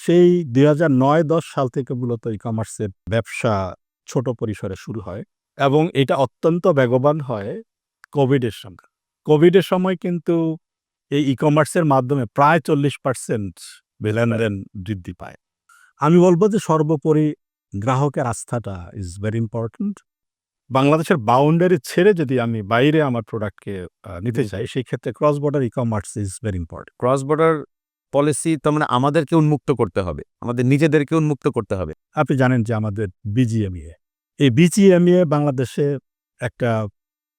সেই দুই হাজার নয় দশ সাল থেকে মূলত ই কমার্সের ব্যবসা ছোট পরিসরে শুরু হয় এবং এটা অত্যন্ত বেগবান হয় কোভিডের সময় কোভিডের সময় কিন্তু এই ই কমার্সের মাধ্যমে প্রায় চল্লিশ পার্সেন্ট লেনদেন বৃদ্ধি পায়। আমি বলব যে সর্বোপরি গ্রাহকের আস্থাটা ইজ ভেরি ইম্পর্ট্যান্ট বাংলাদেশের বাউন্ডারি ছেড়ে যদি আমি বাইরে আমার প্রোডাক্টকে নিতে চাই সেই ক্ষেত্রে cross border e commerce is very important cross border policy তার মানে আমাদেরকে উন্মুক্ত করতে হবে আমাদের নিজেদেরকে উন্মুক্ত করতে হবে। আপনি জানেন যে আমাদের বিজিএমইএ এই বিজিএমইএ বাংলাদেশে একটা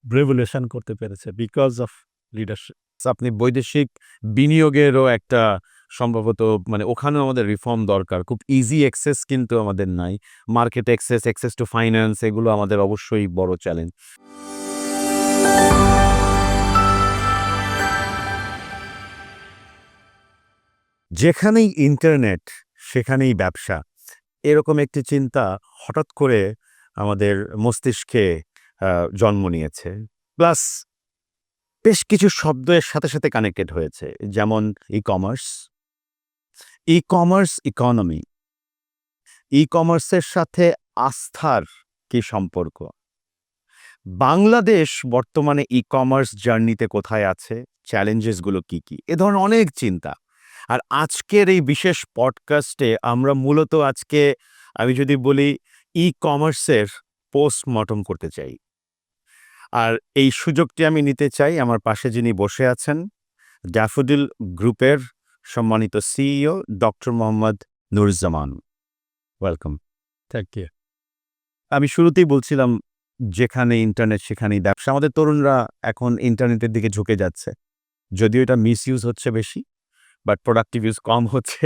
রেভুলেশন করতে পেরেছে বিকজ অফ লিডারশিপ আপনি বৈদেশিক বিনিয়োগেরও একটা সম্ভবত মানে ওখানেও আমাদের রিফর্ম দরকার খুব ইজি অ্যাক্সেস কিন্তু আমাদের নাই। Market access access to finance এগুলো আমাদের অবশ্যই বড় চ্যালেঞ্জ যেখানেই ইন্টারনেট সেখানেই ব্যবসা। এরকম একটি চিন্তা হঠাৎ করে আমাদের মস্তিষ্কে জন্ম নিয়েছে। প্লাস বেশ কিছু শব্দ এর সাথে সাথে কানেক্টেড হয়েছে, যেমন e commerce e commerce economy ই কমার্সের সাথে আস্থার কি সম্পর্ক? বাংলাদেশ বর্তমানে ই কমার্স জার্নিতে কোথায় আছে? চ্যালেঞ্জেসগুলো কি কি? এ ধরনের অনেক চিন্তা। আর আজকের এই বিশেষ পডকাস্টে আমরা মূলত আজকে আমি যদি বলি ই কমার্সের পোস্টমর্টম করতে চাই। আর এই সুযোগটি আমি নিতে চাই আমার পাশে যিনি বসে আছেন ড্যাফোডিল গ্রুপের সম্মানিত CEO doctor Mohammad Nuruzzaman welcome thank you আমি শুরুতেই বলছিলাম যেখানে ইন্টারনেট সেখানেই ব্যবসা আমাদের তরুণরা এখন ইন্টারনেটের দিকে ঝুঁকে যাচ্ছে। যদিও এটা মিস ইউজ হচ্ছে বেশি বাট প্রোডাক্টিভ ইউজ কম হচ্ছে।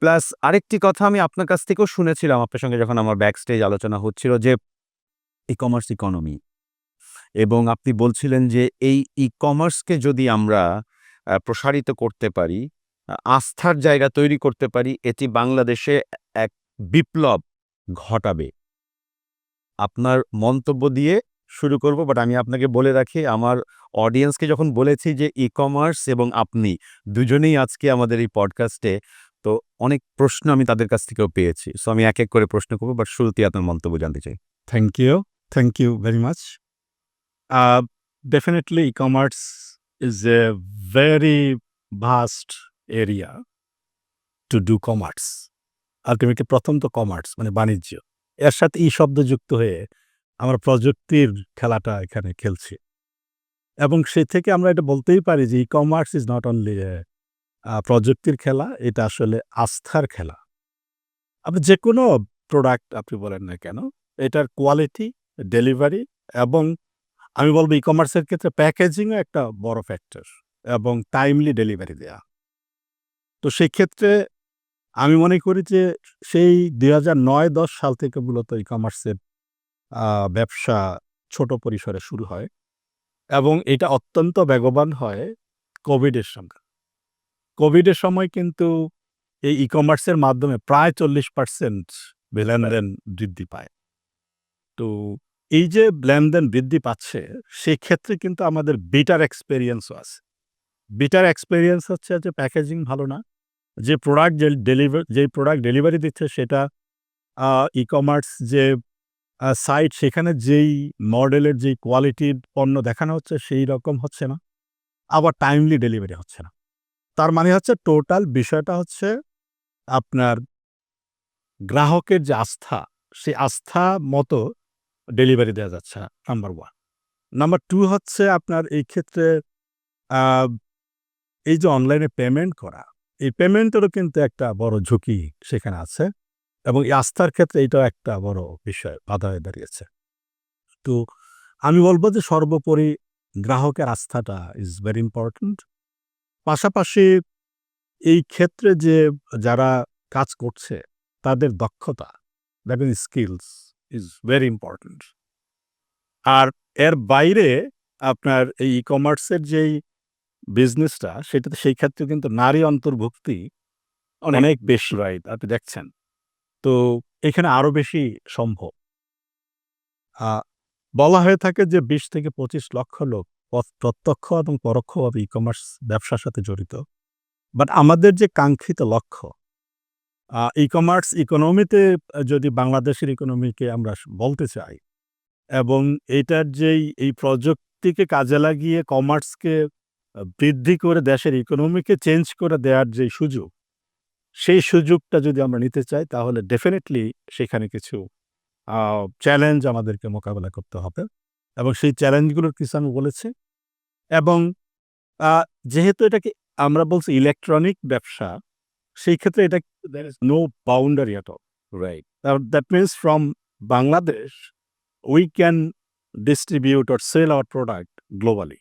প্লাস আরেকটি কথা আমি আপনার কাছ থেকেও শুনেছিলাম আপনার সঙ্গে যখন আমার ব্যাক স্টেজ আলোচনা হচ্ছিল যে ই কমার্স ইকোনমি এবং আপনি বলছিলেন যে এই ই কমার্সকে যদি আমরা প্রসারিত করতে পারি, আস্থার জায়গা তৈরি করতে পারি, এটি বাংলাদেশে এক বিপ্লব ঘটাবে। আপনার মন্তব্য দিয়ে শুরু করব বাট আমি আপনাকে বলে রাখি, আমার অডিয়েন্সকে যখন বলেছি যে ই কমার্স এবং আপনি দুজনেই আজকে আমাদের এই পডকাস্টে তো অনেক প্রশ্ন আমি তাদের কাছ থেকেও পেয়েছি। সো আমি এক এক করে প্রশ্ন করব বাট শুরুতেই আপনার মন্তব্য জানতে চাই। Thank you thank you very much definitely e commerce is a very vast area to do commerce ultimately প্রথম তো কমার্স মানে বাণিজ্য। এর সাথে ই শব্দ যুক্ত হয়ে আমরা প্রযুক্তির খেলাটা এখানে খেলছি। এবং সে থেকে আমরা এটা বলতেই পারি যে e commerce is not only প্রযুক্তির খেলা, এটা আসলে আস্থার খেলা। আপনি যে কোনো প্রোডাক্ট আপনি বলেন না কেন, এটার কোয়ালিটি ডেলিভারি এবং আমি বলব ই কমার্সের ক্ষেত্রে প্যাকেজিংও একটা বড় ফ্যাক্টর এবং টাইমলি ডেলিভারি দেয়া। তো সেই ক্ষেত্রে আমি মনে করি যে সেই দুই হাজার নয় দশ সাল থেকে মূলত ই কমার্সের ব্যবসা ছোট পরিসরে শুরু হয় এবং এটা অত্যন্ত বেগবান হয় কোভিডের সময় কোভিডের সময় কিন্তু এই ই কমার্সের মাধ্যমে প্রায় চল্লিশ পার্সেন্ট লেনদেন বৃদ্ধি পায়। তো এই যে লেনদেন বৃদ্ধি পাচ্ছে সেই ক্ষেত্রে কিন্তু আমাদের বেটার এক্সপেরিয়েন্সও আছে। বেটার এক্সপেরিয়েন্স হচ্ছে যে প্যাকেজিং ভালো না, যে প্রোডাক্ট যে ডেলিভার যে প্রোডাক্ট ডেলিভারি দিচ্ছে সেটা ই কমার্স যে সাইট সেখানে যেই মডেলের যেই কোয়ালিটির পণ্য দেখানো হচ্ছে, সেই রকম হচ্ছে না। আবার টাইমলি ডেলিভারি হচ্ছে না। তার মানে হচ্ছে টোটাল বিষয়টা হচ্ছে আপনার গ্রাহকের যে আস্থা, সেই আস্থা মতো ডেলিভারি দেওয়া যাচ্ছে নাম্বার ওয়ান নাম্বার টু হচ্ছে আপনার এই ক্ষেত্রে এই যে অনলাইনে পেমেন্ট করা, এই পেমেন্টেরও কিন্তু একটা বড় ঝুঁকি সেখানে আছে। এবং এই আস্থার ক্ষেত্রে এটাও একটা বড় বিষয় বাধা হয়ে দাঁড়িয়েছে। তো আমি বলব যে সর্বোপরি গ্রাহকের আস্থাটা ইজ ভেরি ইম্পর্ট্যান্ট পাশাপাশি এই ক্ষেত্রে যে যারা কাজ করছে তাদের দক্ষতা that is skills is very important আর এর বাইরে আপনার এই ই কমার্সের যেই বিজনেসটা সেটাতে সেই ক্ষেত্রে কিন্তু নারী অন্তর্ভুক্তি অনেক বেশি। রাইট আপনি দেখছেন। তো এখানে আরও বেশি সম্ভব। বলা হয়ে থাকে যে বিশ থেকে পঁচিশ লক্ষ লোক প্রত্যক্ষ এবং পরোক্ষভাবে ই কমার্স ব্যবসার সাথে জড়িত। বাট আমাদের যে কাঙ্ক্ষিত লক্ষ্য ই কমার্স ইকোনমিতে যদি বাংলাদেশের ইকোনমিকে আমরা বলতে চাই এবং এটার যেই, এই প্রযুক্তিকে কাজে লাগিয়ে কমার্সকে বৃদ্ধি করে দেশের ইকোনমিকে চেঞ্জ করে দেওয়ার যে সুযোগ সেই সুযোগটা যদি আমরা নিতে চাই, তাহলে ডেফিনেটলি সেখানে কিছু চ্যালেঞ্জ আমাদেরকে মোকাবেলা করতে হবে এবং সেই চ্যালেঞ্জগুলোর কিছু আমি বলেছি এবং যেহেতু এটাকে আমরা বলছি ইলেকট্রনিক ব্যবসা, সেই ক্ষেত্রে এটা there is no boundary at all. Right that that from Bangladesh we can distribute or sell sell product globally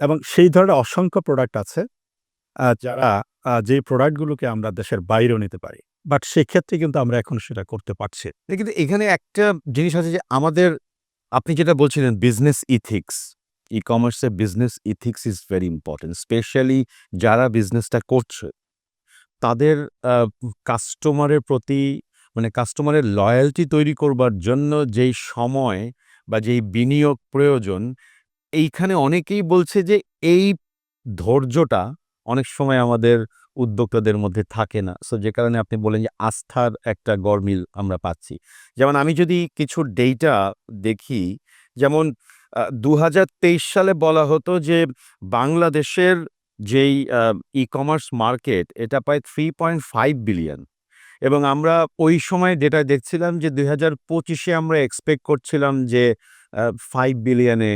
এবং সেই ধরনের অসংখ্য প্রোডাক্ট আছে যারা যে প্রোডাক্টগুলোকে আমরা দেশের বাইরেও নিতে পারি। বাট সেক্ষেত্রে কিন্তু আমরা এখন সেটা করতে পারছি। কিন্তু এখানে একটা জিনিস আছে যে আমাদের আপনি যেটা বলছিলেন বিজনেস ইথিক্স ই কমার্সে business ethics is very important specially যারা বিজনেসটা করছে তাদের কাস্টমারের প্রতি মানে কাস্টমারের লয়্যালটি তৈরি করবার জন্য যেই সময় বা যেই বিনিয়োগ প্রয়োজন এইখানে অনেকেই বলছে যে এই ধৈর্যটা অনেক সময় আমাদের উদ্যোক্তাদের মধ্যে থাকে না। সো যে কারণে আপনি বলেন যে আস্থার একটা গরমিল আমরা পাচ্ছি। যেমন আমি যদি কিছু ডেটা দেখি, যেমন দু হাজার তেইশ সালে বলা হতো যে বাংলাদেশের যেই ই কমার্স মার্কেট এটা প্রায় থ্রি পয়েন্ট ফাইভ বিলিয়ন এবং আমরা ওই সময় যেটা দেখছিলাম যে দুই হাজার পঁচিশে আমরা এক্সপেক্ট করছিলাম যে ফাইভ বিলিয়নে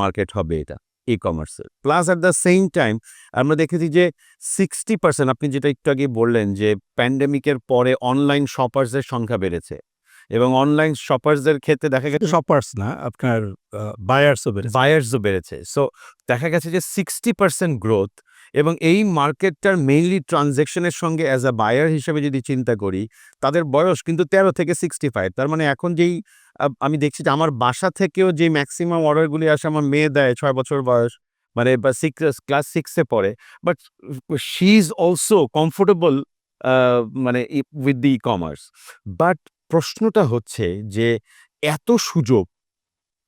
মার্কেট হবে এটা। ই কমার্সের plus at the same time আমরা দেখেছি যে সিক্সটি পার্সেন্ট আপনি যেটা একটু আগে বললেন যে প্যান্ডেমিকের পরে অনলাইন শপার্সের সংখ্যা বেড়েছে। এবং অনলাইন শপার্সদের ক্ষেত্রে দেখা গেছে শপার্স না আপনার বায়ার্সও বেড়েছে। বায়ার্সও বেড়েছে। সো দেখা গেছে যে সিক্সটি পার্সেন্ট গ্রোথ এবং এই মার্কেটটার মেইনলি ট্রানজ্যাকশনের সঙ্গে অ্যাজ আ বায়ার হিসেবে যদি চিন্তা করি, তাদের বয়স কিন্তু তেরো থেকে সিক্সটি ফাইভ তার মানে এখন যেই আমি দেখছি যে আমার বাসা থেকেও যে ম্যাক্সিমাম অর্ডারগুলি আসে, আমার মেয়ে দেয় ছয় বছর বয়স মানে বা সিক্স ক্লাস সিক্সে পড়ে but she is also comfortable মানে with the e commerce but প্রশ্নটা হচ্ছে যে এত সুযোগ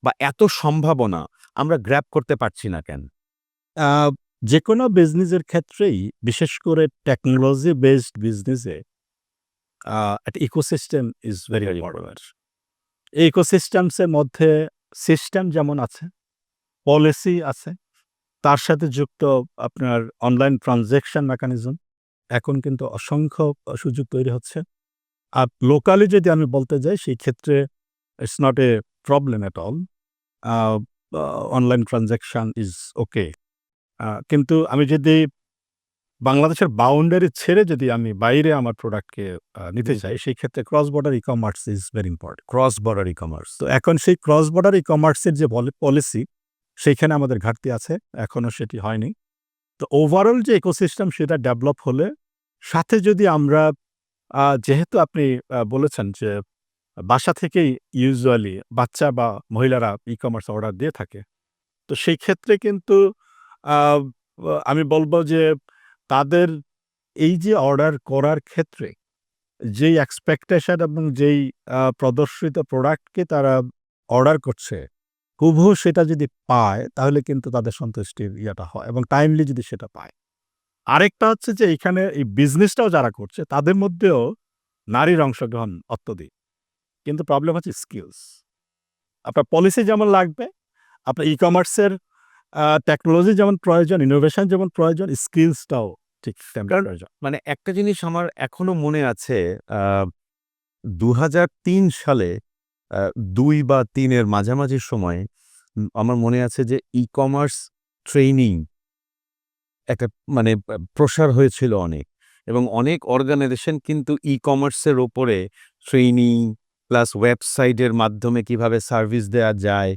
বা এত সম্ভাবনা আমরা গ্র্যাপ করতে পারছি না কেন? যে কোনো বিজনেসের ক্ষেত্রেই বিশেষ করে টেকনোলজি বেসড বিজনেসে একটা ইকোসিস্টেম ইজ ভেরি ইম্পর্টেন্ট এই ইকোসিস্টেমসের মধ্যে সিস্টেম যেমন আছে পলিসি আছে তার সাথে যুক্ত আপনার অনলাইন ট্রানজ্যাকশন মেকানিজম এখন কিন্তু অসংখ্য সুযোগ তৈরি হচ্ছে। আর লোকালি যদি আমি বলতে যাই সেই ক্ষেত্রে it's not a problem at all online transaction is okay কিন্তু আমি যদি বাংলাদেশের বাউন্ডারি ছেড়ে যদি আমি বাইরে আমার প্রোডাক্টকে নিতে চাই সেই ক্ষেত্রে cross border e commerce is very important cross border e commerce তো এখন সেই ক্রস বর্ডার ই কমার্সের যে পলিসি সেইখানে আমাদের ঘাটতি আছে। এখনও সেটি হয়নি। তো ওভারঅল যে ইকোসিস্টেম সেটা ডেভেলপ হলে সাথে যদি আমরা যেহেতু আপনি বলেছেন যে বাসা থেকেই ইউজুয়ালি বাচ্চা বা মহিলারা ই কমার্স অর্ডার দিয়ে থাকে তো সেই ক্ষেত্রে কিন্তু আমি বলব যে তাদের এই যে অর্ডার করার ক্ষেত্রে যেই এক্সপেকটেশন এবং যেই প্রদর্শিত প্রোডাক্টকে তারা অর্ডার করছে, হুবহু সেটা যদি পায়, তাহলে কিন্তু তাদের সন্তুষ্টির ইয়েটা হয় এবং টাইমলি যদি সেটা পায়। আরেকটা হচ্ছে যে এখানে এই বিজনেসটাও যারা করছে, তাদের মধ্যেও নারীর অংশগ্রহণ অত্যধিক। কিন্তু প্রবলেম হচ্ছে স্কিলস আপনার পলিসি যেমন লাগবে, আপনার ই কমার্সের টেকনোলজি যেমন প্রয়োজন ইনোভেশন যেমন প্রয়োজন স্কিলসটাও ঠিক তেমন প্রয়োজন। মানে একটা জিনিস আমার এখনও মনে আছে দু হাজার তিন সালে দুই বা তিনের মাঝামাঝি সময়ে আমার মনে আছে যে ই কমার্স ট্রেনিং একটা মানে প্রসার হয়েছিল অনেক। এবং অনেক অর্গানাইজেশন কিন্তু ই কমার্সের ওপরে ট্রেনিং প্লাস ওয়েবসাইটের মাধ্যমে কীভাবে সার্ভিস দেওয়া যায়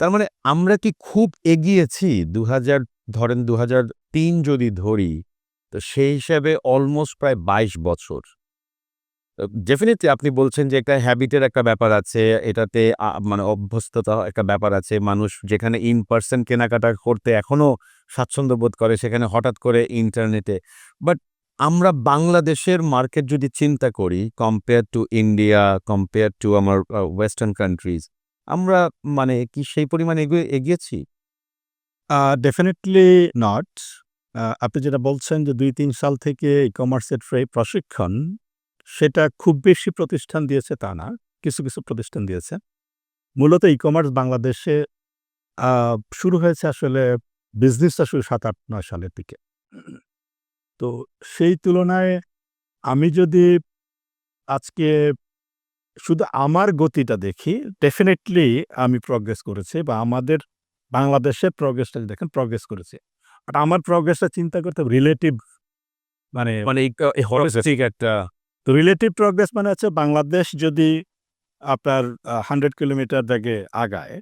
তার মানে আমরা কি খুব এগিয়েছি? দু হাজার ধরেন দু যদি ধরি, তো সেই হিসাবে অলমোস্ট প্রায় বাইশ বছর। ডেফিনেটলি আপনি বলছেন যে একটা হ্যাবিটের একটা ব্যাপার আছে, এটাতে মানে অভ্যস্ততা একটা ব্যাপার আছে। মানুষ যেখানে ইন পার্সন কেনাকাটা করতে এখনও স্বাচ্ছন্দ্য বোধ করে, সেখানে হঠাৎ করে ইন্টারনেটে বাট আমরা বাংলাদেশের মার্কেট যদি চিন্তা করি compare to India compare to আমার ওয়েস্টার্ন কান্ট্রিজ আমরা মানে কি সেই পরিমাণ এগিয়ে এগিয়েছি? ডেফিনেটলি নট আপনি যেটা বলছেন যে দুই, তিন সাল থেকে ই কমার্সের প্রশিক্ষণ, সেটা খুব বেশি প্রতিষ্ঠান দিয়েছে তা না, কিছু কিছু প্রতিষ্ঠান দিয়েছে। মূলত ই কমার্স বাংলাদেশে শুরু হয়েছে আসলে বিজনেসটা শুরু সাত আট নয় সালের দিকে। তো সেই তুলনায় আমি যদি আজকে শুধু আমার গতিটা দেখি ডেফিনেটলি আমি প্রগ্রেস করেছি বা আমাদের বাংলাদেশের প্রগ্রেসটা দেখেন প্রগ্রেস করেছে। বাট আমার প্রগ্রেসটা চিন্তা করতে রিলেটিভ মানে মানে একটা তো রিলেটিভ প্রগ্রেস মানে হচ্ছে বাংলাদেশ যদি আপনার হান্ড্রেড কিলোমিটার বেগে আগায়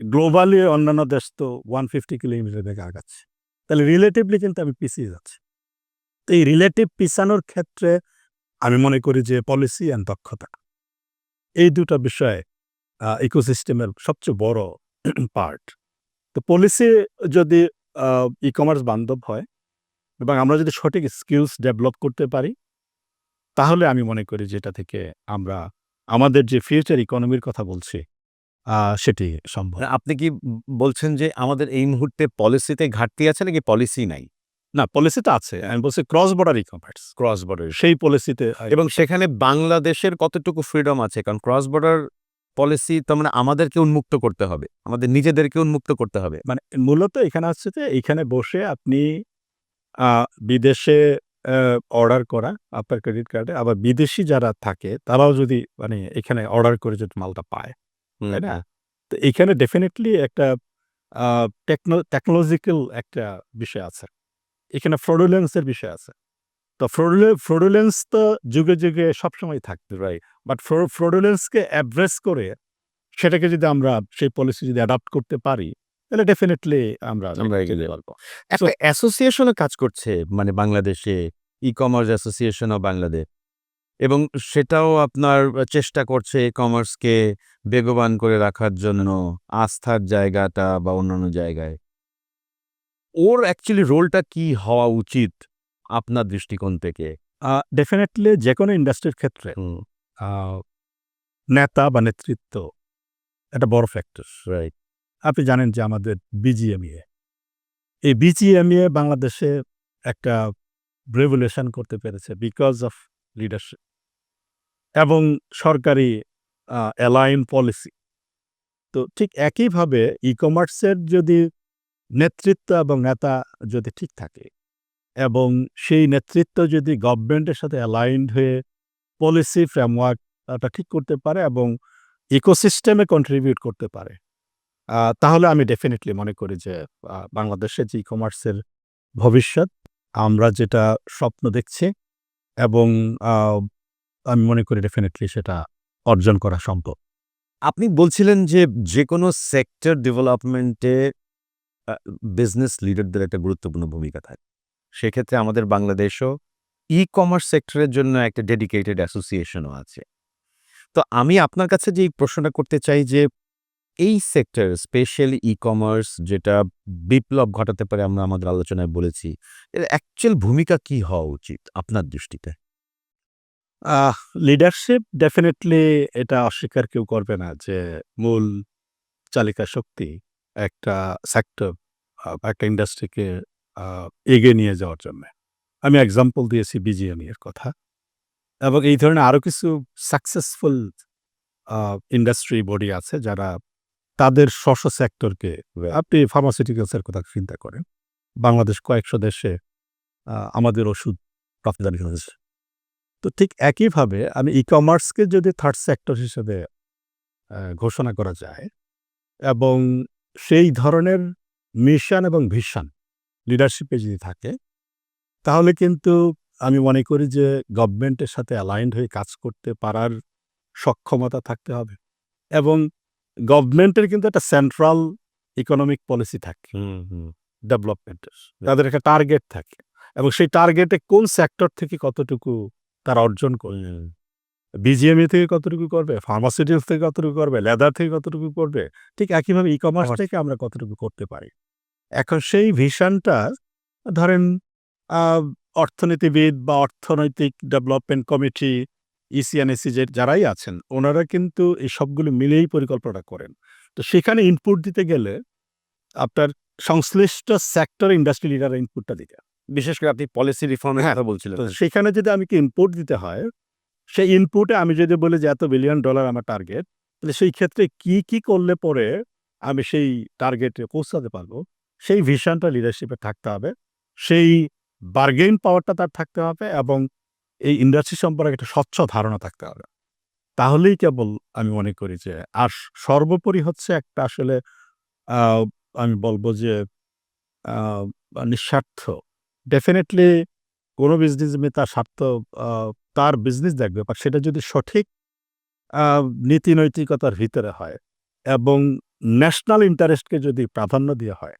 গ্লোবালি অন্যান্য দেশ তো ওয়ান ফিফটি কিলোমিটার বেগে আগাচ্ছে। তাহলে রিলেটিভলি কিন্তু আমি পিছিয়ে যাচ্ছি। তো এই রিলেটিভ পিছানোর ক্ষেত্রে আমি মনে করি যে পলিসি অ্যান্ড দক্ষতা। এই দুটা বিষয় ইকোসিস্টেমের সবচেয়ে বড় পার্ট তো পলিসি যদি ই কমার্স বান্ধব হয় এবং আমরা যদি সঠিক স্কিলস ডেভেলপ করতে পারি, তাহলে আমি মনে করি যেটা থেকে আমরা, আমাদের যে ফিউচার ইকোনমির কথা বলছি সেটি সম্ভব। মানে আপনি কি বলছেন যে আমাদের এই মুহূর্তে পলিসিতে ঘাটতি আছে নাকি পলিসি নাই? না পলিসিটা আছে। আমি বলছি cross border e commerce cross border সেই পলিসিতে এবং সেখানে বাংলাদেশের কতটুকু ফ্রিডম আছে? কারণ ক্রস বর্ডার পলিসি তো মানে আমাদেরকে উন্মুক্ত করতে হবে। আমাদের নিজেদেরকে উন্মুক্ত করতে হবে। মানে মূলত এখানে আসছে যে এখানে বসে আপনি বিদেশে অর্ডার করা আপনার ক্রেডিট কার্ডে আবার বিদেশি যারা থাকে তারাও যদি মানে এখানে অর্ডার করে যদি মালটা পায় তাই না? তো এখানে ডেফিনেটলি একটা টেকনো টেকনোলজিক্যাল একটা বিষয় আছে। এখানে ফ্রডুলেন্সের বিষয় আছে। তো ফ্রডুলেন্স তো যুগে যুগে সবসময় থাকতে রাই বাট ফ্রডুলেন্সকে অ্যাড্রেস করে সেটাকে যদি আমরা সেই পলিসি যদি অ্যাডাপ্ট করতে পারি তাহলে ডেফিনেটলি আমরা আমরা এগিয়ে পারব। একটা অ্যাসোসিয়েশনও কাজ করছে মানে বাংলাদেশে e commerce association of Bangladesh. এবং সেটাও আপনার চেষ্টা করছে ই কমার্সকে বেগবান করে রাখার জন্য আস্থার জায়গাটা বা অন্যান্য জায়গায়। ওর অ্যাকচুয়ালি রোলটা কি হওয়া উচিত আপনার দৃষ্টিকোণ থেকে? ডেফিনেটলি যে কোনো ইন্ডাস্ট্রির ক্ষেত্রে নেতা বা নেতৃত্ব একটা বড় ফ্যাক্টর রাইট আপনি জানেন যে আমাদের বিজিএমইএ এই বিজিএমইএ বাংলাদেশে একটা রেভুলেশন করতে পেরেছে বিকজ অফ লিডারশিপ এবং সরকারি অ্যালাইন পলিসি তো ঠিক একইভাবে ই কমার্সের যদি নেতৃত্ব এবং নেতা যদি ঠিক থাকে এবং সেই নেতৃত্ব যদি গভর্নমেন্টের সাথে অ্যালাইনড হয়ে পলিসি ফ্রেমওয়ার্কটা ঠিক করতে পারে এবং ইকোসিস্টেমে কন্ট্রিবিউট করতে পারে তাহলে আমি ডেফিনেটলি মনে করি যে আহ, বাংলাদেশের যে ই কমার্সের ভবিষ্যৎ আমরা যেটা স্বপ্ন দেখছি এবং আমি মনে করি ডেফিনেটলি সেটা অর্জন করা সম্ভব। আপনি বলছিলেন যে যে কোনো সেক্টর ডেভেলপমেন্টে বিজনেস লিডারদের একটা গুরুত্বপূর্ণ ভূমিকা থাকে। সেক্ষেত্রে আমাদের বাংলাদেশও ই কমার্স সেক্টরের জন্য একটা ডেডিকেটেড অ্যাসোসিয়েশনও আছে। তো আমি আপনার কাছে যে প্রশ্নটা করতে চাই যে, এই সেক্টর স্পেশালি ই কমার্স যেটা বিপ্লব ঘটাতে পারে আমরা আমাদের আলোচনায় বলেছি, এর অ্যাকচুয়াল ভূমিকা কি হওয়া উচিত আপনার দৃষ্টিতে? লিডারশিপ ডেফিনেটলি এটা অস্বীকার কেউ করবে না যে, মূল চালিকা শক্তি একটা সেক্টর বা একটা ইন্ডাস্ট্রিকে এগিয়ে নিয়ে যাওয়ার জন্য। আমি এক্সাম্পল দিয়েছি বিজিএমই এর কথা। এবং এই ধরনের আরও কিছু সাকসেসফুল ইন্ডাস্ট্রি বডি আছে যারা তাদের স্ব সেক্টরকে আপনি ফার্মাসিউটিক্যালসের কথা চিন্তা করেন। বাংলাদেশ কয়েকশো দেশে আমাদের ওষুধ রপ্তানি হয়েছে। তো ঠিক একইভাবে আমি ই কমার্সকে যদি থার্ড সেক্টর হিসেবে ঘোষণা করা যায় এবং সেই ধরনের মিশন এবং ভিশন লিডারশিপে যদি থাকে তাহলে কিন্তু আমি মনে করি যে গভর্নমেন্টের সাথে অ্যালাইন্ড হয়ে কাজ করতে পারার সক্ষমতা থাকতে হবে এবং গভর্নমেন্টের কিন্তু একটা সেন্ট্রাল ইকোনমিক পলিসি থাকে। ডেভেলপমেন্টের তাদের একটা টার্গেট থাকে এবং সেই টার্গেটে কোন সেক্টর থেকে কতটুকু তারা অর্জন করবে। বিজিএমই থেকে কতটুকু করবে? ফার্মাসিউটিক্যালস থেকে কতটুকু করবে? লেদার থেকে কতটুকু করবে? ঠিক একইভাবে ই কমার্স থেকে আমরা কতটুকু করতে পারি? এখন সেই ভিশনটা ধরেন অর্থনীতিবিদ বা অর্থনৈতিক ডেভেলপমেন্ট কমিটি ইসিএনএসি যে যারাই আছেন ওনারা কিন্তু এই সবগুলো মিলেই পরিকল্পনা করেন। তো সেখানে ইনপুট দিতে গেলে আপনার সংশ্লিষ্ট সেক্টর ইন্ডাস্ট্রি লিডার ইনপুটটা দিতে বিশেষ করে আপনি পলিসি রিফর্মের হ্যাঁ, কথা বলছিলেন। সেখানে যদি আমি কি ইনপুট দিতে হয় সেই ইনপুটে আমি যদি বলি যে এত বিলিয়ন ডলার আমার টার্গেট তাহলে সেই ক্ষেত্রে কি কি করলে পরে আমি সেই টার্গেটে পৌঁছাতে পারব? সেই ভিশনটা লিডারশিপে থাকতে হবে। সেই বার্গেন পাওয়ারটা তার থাকতে হবে এবং এই ইন্ডাস্ট্রি সম্পর্কে একটা স্বচ্ছ ধারণা থাকতে হবে। তাহলেই কেবল আমি মনে করি যে, আর সর্বোপরি হচ্ছে একটা আসলে আমি বলব যে নিঃস্বার্থ। ডেফিনেটলি কোনো বিজনেসম্যান তার স্বার্থ তার বিজনেস দেখবে বা সেটা যদি সঠিক নীতি নৈতিকতার ভিতরে হয় এবং ন্যাশনাল ইন্টারেস্টকে যদি প্রাধান্য দেওয়া হয়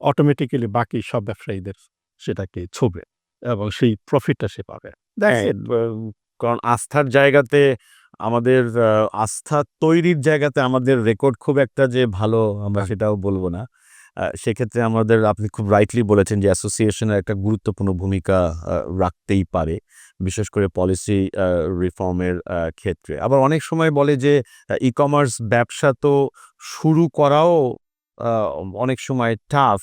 অটোমেটিক্যালি বাকি সব ব্যবসায়ীদের সেটাকে ছবে এবং সেই প্রফিটটা সে পাবে। কারণ আস্থার জায়গাতে আমাদের আস্থা তৈরির জায়গাতে আমাদের রেকর্ড খুব একটা যে ভালো আমরা হ্যাঁ। সেটাও বলব না। সেক্ষেত্রে আমাদের আপনি খুব রাইটলি বলেছেন যে অ্যাসোসিয়েশনের একটা গুরুত্বপূর্ণ ভূমিকা রাখতেই পারে, বিশেষ করে পলিসি রিফর্মের ক্ষেত্রে। আবার অনেক সময় বলে যে ই কমার্স ব্যবসা তো শুরু করাও অনেক সময় টাফ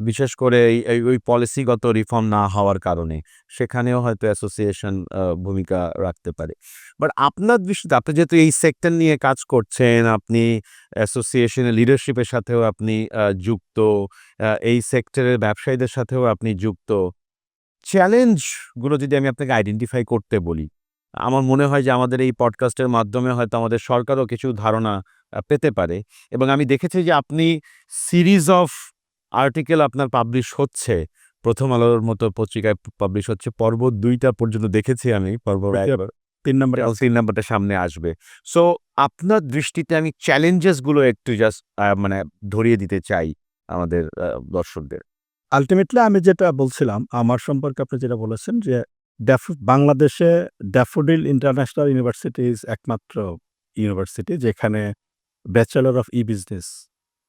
বিশেষ করে এই- ওই পলিসিগত রিফর্ম না হওয়ার কারণে সেখানেও হয়তো অ্যাসোসিয়েশন ভূমিকা রাখতে পারে। বাট আপনার দৃষ্টিতে, আপনি যেহেতু এই সেক্টর নিয়ে কাজ করছেন, আপনি অ্যাসোসিয়েশনের লিডারশিপের সাথেও আপনি যুক্ত এই সেক্টরের ব্যবসায়ীদের সাথেও আপনি যুক্ত চ্যালেঞ্জগুলো যদি আমি আপনাকে আইডেন্টিফাই করতে বলি, আমার মনে হয় যে আমাদের এই পডকাস্টের মাধ্যমে হয়তো আমাদের সরকারও কিছু ধারণা পেতে পারে। এবং আমি দেখেছি যে আপনি সিরিজ অফ আর্টিকেল আপনার পাবলিশ হচ্ছে। প্রথম আলোর মতো পত্রিকায় পাবলিশ হচ্ছে। পর্ব দুইটা পর্যন্ত দেখেছি আমি পর্ব তিন নম্বরে তিন নম্বরটা সামনে আসবে। সো আপনার দৃষ্টিতে আমি চ্যালেঞ্জেসগুলো একটু জাস্ট মানে ধরিয়ে দিতে চাই আমাদের দর্শকদের। আলটিমেটলি আমি যেটা বলছিলাম আমার সম্পর্কে আপনি যেটা বলেছেন যে বাংলাদেশে ড্যাফোডিল ইন্টারন্যাশনাল ইউনিভার্সিটি ইজ একমাত্র ইউনিভার্সিটি যেখানে bachelor of e business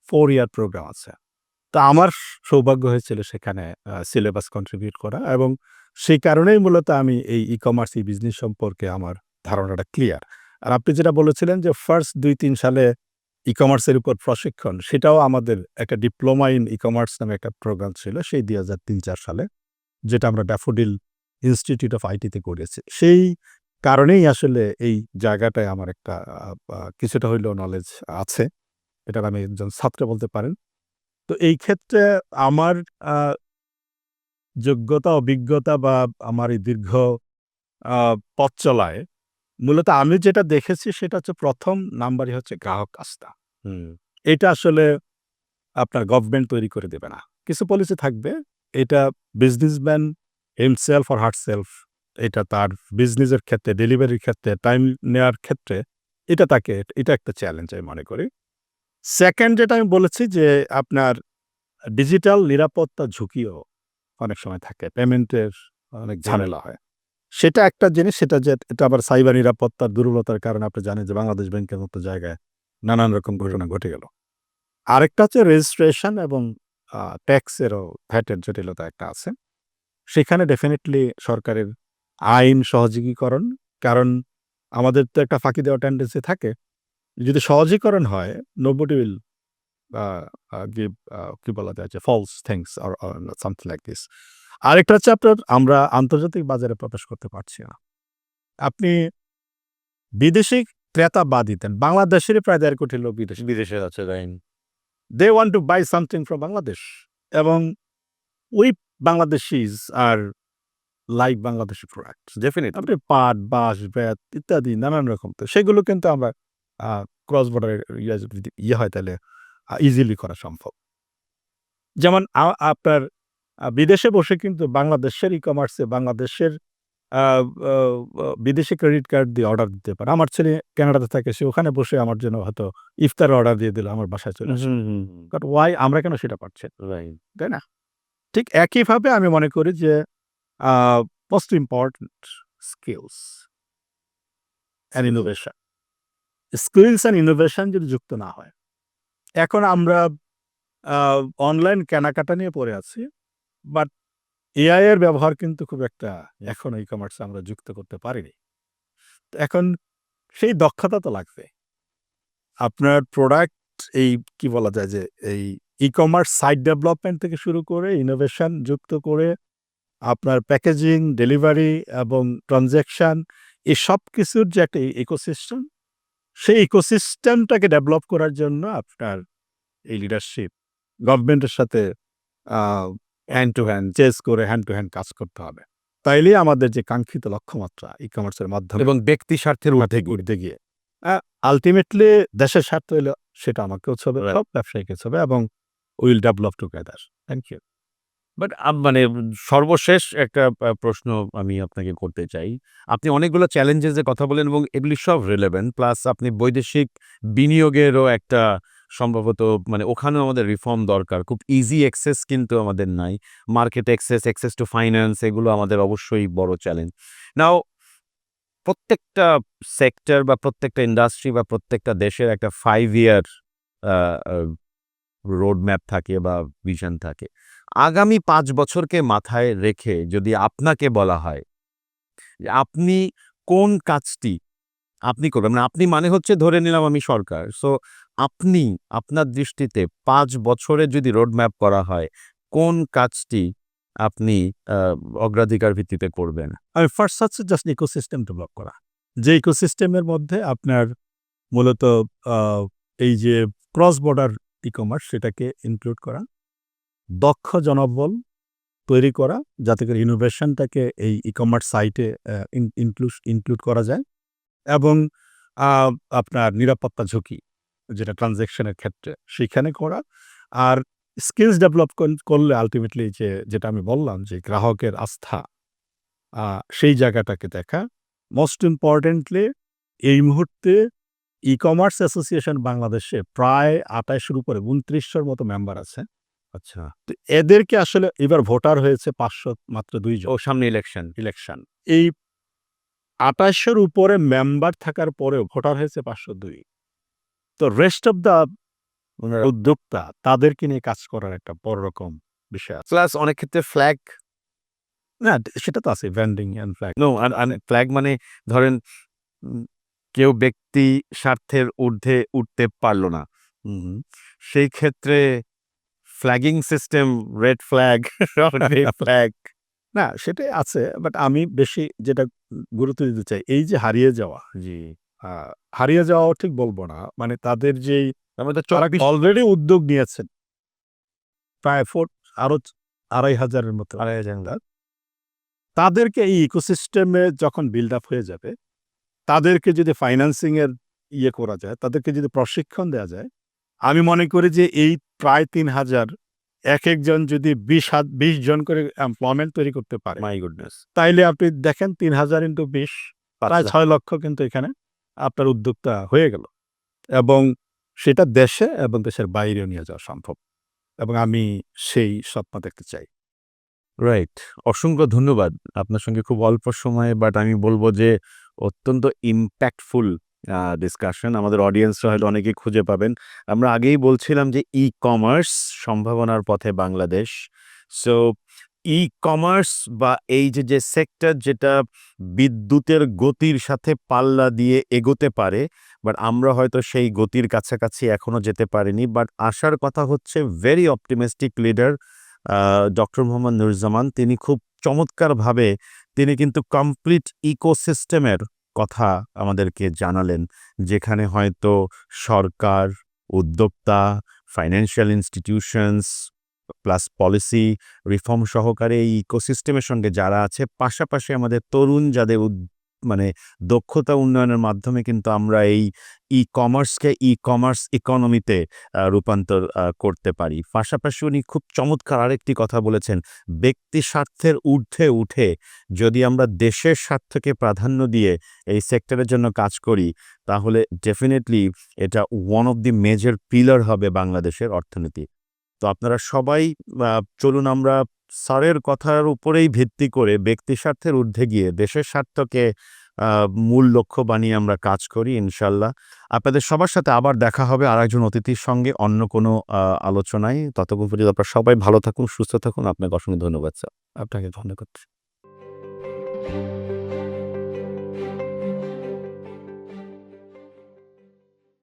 four year programme আছে। তা আমার সৌভাগ্য হয়েছিল সেখানে সিলেবাস কন্ট্রিবিউট করা এবং সেই কারণেই মূলত আমি এই ই কমার্স ই বিজনেস সম্পর্কে আমার ধারণাটা ক্লিয়ার আর আপনি যেটা বলেছিলেন যে ফার্স্ট দুই, তিন সালে ই কমার্সের উপর প্রশিক্ষণ, সেটাও আমাদের একটা ডিপ্লোমা ইন ই কমার্স নামে একটা প্রোগ্রাম ছিল সেই দুই হাজার তিন, চার সালে, যেটা আমরা ড্যাফোডিল ইনস্টিটিউট অফ আইটিতে করেছি। সেই কারণেই আসলে এই জায়গাটায় আমার একটা কিছুটা হইলেও নলেজ আছে। এটার আমি একজন ছাত্র বলতে পারেন। তো এই ক্ষেত্রে আমার যোগ্যতা অভিজ্ঞতা বা আমার এই দীর্ঘ পথ চলায় মূলত আমি যেটা দেখেছি সেটা হচ্ছে প্রথম নাম্বারই হচ্ছে গ্রাহক আস্থা। এটা আসলে আপনার গভর্নমেন্ট তৈরি করে দেবে না। কিছু পলিসি থাকবে এটা businessman himself or herself এটা তার বিজনেসের ক্ষেত্রে ডেলিভারির ক্ষেত্রে টাইম নেওয়ার ক্ষেত্রে এটা তাকে এটা একটা চ্যালেঞ্জ আমি মনে করি। সেকেন্ড যেটা আমি বলেছি যে আপনার ডিজিটাল নিরাপত্তা ঝুঁকিও অনেক সময় থাকে। পেমেন্টের অনেক ঝামেলা হয়। সেটা একটা জিনিস সেটা যে এটা আবার সাইবার নিরাপত্তার দুর্বলতার কারণে আপনি জানেন যে বাংলাদেশ ব্যাংকের মতো জায়গায় নানান রকম ঘটনা ঘটে গেল। আরেকটা হচ্ছে রেজিস্ট্রেশন এবং ট্যাক্সেরও ভ্যাটের জটিলতা একটা আছে। সেখানে ডেফিনেটলি সরকারের আইন সহযোগীকরণ কারণ আমাদের তো একটা ফাঁকি দেওয়া টেন্ডেন্সি থাকে। যদি সহজীকরণ হয় নোবডি উইল গিভ কি বলা যায় যে false things or something like this আরেকটা হচ্ছে আপনার আমরা আন্তর্জাতিক বাজারে প্রবেশ করতে পারছি না। আপনি বিদেশি ক্রেতা বাদ দিতেন বাংলাদেশেরই প্রায় দেড় কোটি লোক বিদেশি। বিদেশে আছে they want to buy something from Bangladesh. এবং ওই Bangladeshis are like Bangladeshi product definite আপনি পাট বাঁশ বেত ইত্যাদি নানান রকম তো সেগুলো কিন্তু আমরা ক্রস বর্ডার যদি ইয়ে হয় তাহলে ইজিলি করা সম্ভব। যেমন আপনার বিদেশে বসে কিন্তু বাংলাদেশের ই কমার্সে বাংলাদেশের বিদেশি ক্রেডিট কার্ড দিয়ে অর্ডার দিতে পারে। আমার ছেলে কানাডাতে থাকে সে ওখানে বসে আমার জন্য হয়তো ইফতার অর্ডার দিয়ে দিল আমার বাসায় চলে বাট ওয়াই আমরা কেন সেটা পারছি? রাইট তাই না? ঠিক একইভাবে আমি মনে করি যে most important skills and innovation skills and innovation যদি যুক্ত না হয়। এখন আমরা অনলাইন কেনাকাটা নিয়ে পড়ে আছি, বাট এআই এর ব্যবহার কিন্তু খুব একটা এখন ই কমার্সে আমরা যুক্ত করতে পারিনি। এখন সেই দক্ষতা তো লাগবে। আপনার প্রোডাক্ট এই কি বলা যায় যে, এই ই কমার্স সাইট ডেভেলপমেন্ট থেকে শুরু করে ইনোভেশন যুক্ত করে আপনার প্যাকেজিং ডেলিভারি এবং ট্রানজ্যাকশন এই সব কিছুর যে একটা ইকোসিস্টেম সেই ইকোসিস্টেমটাকে ডেভেলপ করার জন্য আপনার এই লিডারশিপ গভর্নমেন্টের সাথে হ্যান্ড টু হ্যান্ড চেস করে হ্যান্ড টু হ্যান্ড কাজ করতে হবে। তাইলেই আমাদের যে কাঙ্ক্ষিত লক্ষ্যমাত্রা ই কমার্সের মাধ্যমে এবং ব্যক্তি স্বার্থের ঊর্ধ্বে গিয়ে। উঠতে গিয়ে। আলটিমেটলি দেশের স্বার্থ হইলে সেটা আমাকেও ছবে সব ব্যবসায়ীকে ছবে এবং will develop together thank you but মানে সর্বশেষ একটা প্রশ্ন আমি আপনাকে করতে চাই। আপনি অনেকগুলো চ্যালেঞ্জেসের কথা বলেন এবং এগুলি সব রিলেভেন্ট প্লাস আপনি বৈদেশিক বিনিয়োগেরও একটা সম্ভবত মানে ওখানেও আমাদের রিফর্ম দরকার। খুব ইজি অ্যাক্সেস কিন্তু আমাদের নাই। Market access access to finance এগুলো আমাদের অবশ্যই বড় চ্যালেঞ্জ নাও প্রত্যেকটা সেক্টর বা প্রত্যেকটা ইন্ডাস্ট্রি বা প্রত্যেকটা দেশের একটা ফাইভ ইয়ার রোড ম্যাপ থাকে বা ভিশন থাকে। আগামী পাঁচ বছরকে মাথায় রেখে যদি আপনাকে বলা হয় যে আপনি কোন কাজটি আপনি করবেন মানে আপনি মানে হচ্ছে ধরে নিলাম আমি সরকার সো আপনি আপনার দৃষ্টিতে পাঁচ বছরে যদি রোড ম্যাপ করা হয়, কোন কাজটি আপনি অগ্রাধিকার ভিত্তিতে করবেন? আমি ফার্স্ট হচ্ছে জাস্ট ইকোসিস্টেম ডেভেলপ করা। যে ইকোসিস্টেমের মধ্যে আপনার মূলত এই যে ক্রস বর্ডার ই কমার্স সেটাকে ইনক্লুড করা, দক্ষ জনবল তৈরি করা যাতে করে ইনোভেশনটাকে এই ই কমার্স সাইটে ইনক্লুড ইনক্লুড করা যায় এবং আপনার নিরাপত্তা ঝুঁকি যেটা ট্রানজ্যাকশনের ক্ষেত্রে সেখানে করা আর স্কিলস ডেভেলপ করলে আলটিমেটলি যে, যেটা আমি বললাম যে গ্রাহকের আস্থা সেই জায়গাটাকে দেখা। মোস্ট ইম্পর্টেন্টলি এই মুহূর্তে ই কমার্স অ্যাসোসিয়েশন বাংলাদেশে প্রায় আঠাশের উপরে উনত্রিশশোর মতো মেম্বার আছে। আচ্ছা। তো এদেরকে আসলে এবার ভোটার হয়েছে পাঁচশো মাত্র দুইজন ও সামনে ইলেকশন ইলেকশন এই আঠাশের উপরে মেম্বার থাকার পরেও ভোটার হয়েছে পাঁচশো দুই। তো রেস্ট অফ দ্য উদ্যোক্তা তাদেরকে নিয়ে কাজ করার একটা বড় রকম বিষয় প্লাস অনেক ক্ষেত্রে ফ্ল্যাগ না সেটা তো আছে vending and flag no flag মানে ধরেন কেউ ব্যক্তি স্বার্থের ঊর্ধ্বে উঠতে পারল না। সেই ক্ষেত্রে flagging system red flag flag না সেটাই আছে বাট আমি বেশি যেটা গুরুত্ব দিতে চাই এই যে হারিয়ে যাওয়া। জি। হারিয়ে যাওয়াও ঠিক বলব না মানে তাদের যেই অলরেডি উদ্যোগ নিয়েছেন? প্রায় ফোর আরও আড়াই হাজারের মতো। আড়াই হাজার। তাদেরকে এই ইকোসিস্টেমে যখন বিল্ড আপ হয়ে যাবে তাদেরকে যদি ফাইন্যান্সিং এর ইয়ে করা যায় তাদেরকে যদি প্রশিক্ষণ দেওয়া যায় আমি মনে করি যে এই প্রায় তিন হাজার এক একজন যদি বিশ হাত বিশ জন করে এমপ্লয়মেন্ট তৈরি করতে পারে মাই গুডনেস তাইলে আপনি দেখেন তিন হাজার ইন্টু বিশ প্রায় ছয় লক্ষ কিন্তু এখানে আপনার উদ্যোক্তা হয়ে গেল। এবং সেটা দেশে এবং দেশের বাইরেও নিয়ে যাওয়া সম্ভব। এবং আমি সেই স্বপ্ন দেখতে চাই। রাইট অসংখ্য ধন্যবাদ আপনার সঙ্গে খুব অল্প সময়ে বাট আমি বলব যে অত্যন্ত ইম্প্যাক্টফুল ডিসকাশন আমাদের অডিয়েন্সরা হয়তো অনেকেই খুঁজে পাবেন। আমরা আগেই বলছিলাম যে ই কমার্স সম্ভাবনার পথে বাংলাদেশ। সো ই কমার্স বা এই যে যে সেক্টর যেটা বিদ্যুতের গতির সাথে পাল্লা দিয়ে এগোতে পারে বাট আমরা হয়তো সেই গতির কাছাকাছি এখনও যেতে পারিনি। বাট আসার কথা হচ্ছে very optimistic leader doctor Mohammad Nurjaman তিনি খুব চমৎকারভাবে তিনি কিন্তু কমপ্লিট ইকোসিস্টেমের কথা আমাদেরকে জানালেন, যেখানে হয়তো সরকার, উদ্যোক্তা financial institutions plus policy reform সহকারে এই ইকোসিস্টেমের সঙ্গে যারা আছে, পাশাপাশি আমাদের তরুণ যাদের মানে দক্ষতা উন্নয়নের মাধ্যমে কিন্তু আমরা এই ই কমার্সকে ই কমার্স ইকোনমিতে রূপান্তর করতে পারি। পাশাপাশি উনি খুব চমৎকার আরেকটি কথা বলেছেন, ব্যক্তি স্বার্থের ঊর্ধ্বে উঠে যদি আমরা দেশের স্বার্থকে প্রাধান্য দিয়ে এই সেক্টরের জন্য কাজ করি, তাহলে ডেফিনেটলি এটা one of the major pillar হবে বাংলাদেশের অর্থনীতি। তো আপনারা সবাই চলুন আমরা স্যারের কথার উপরেই ভিত্তি করে ব্যক্তি স্বার্থের ঊর্ধ্বে গিয়ে দেশের স্বার্থকে মূল লক্ষ্য বানিয়ে আমরা কাজ করি ইনশাল্লাহ আপনাদের সবার সাথে আবার দেখা হবে আর একজন অতিথির সঙ্গে অন্য কোনো আলোচনায়। ততক্ষণ পর্যন্ত আপনারা সবাই ভালো থাকুন, সুস্থ থাকুন। আপনাকে অসংখ্য ধন্যবাদ, স্যার। আপনাকে ধন্যবাদ।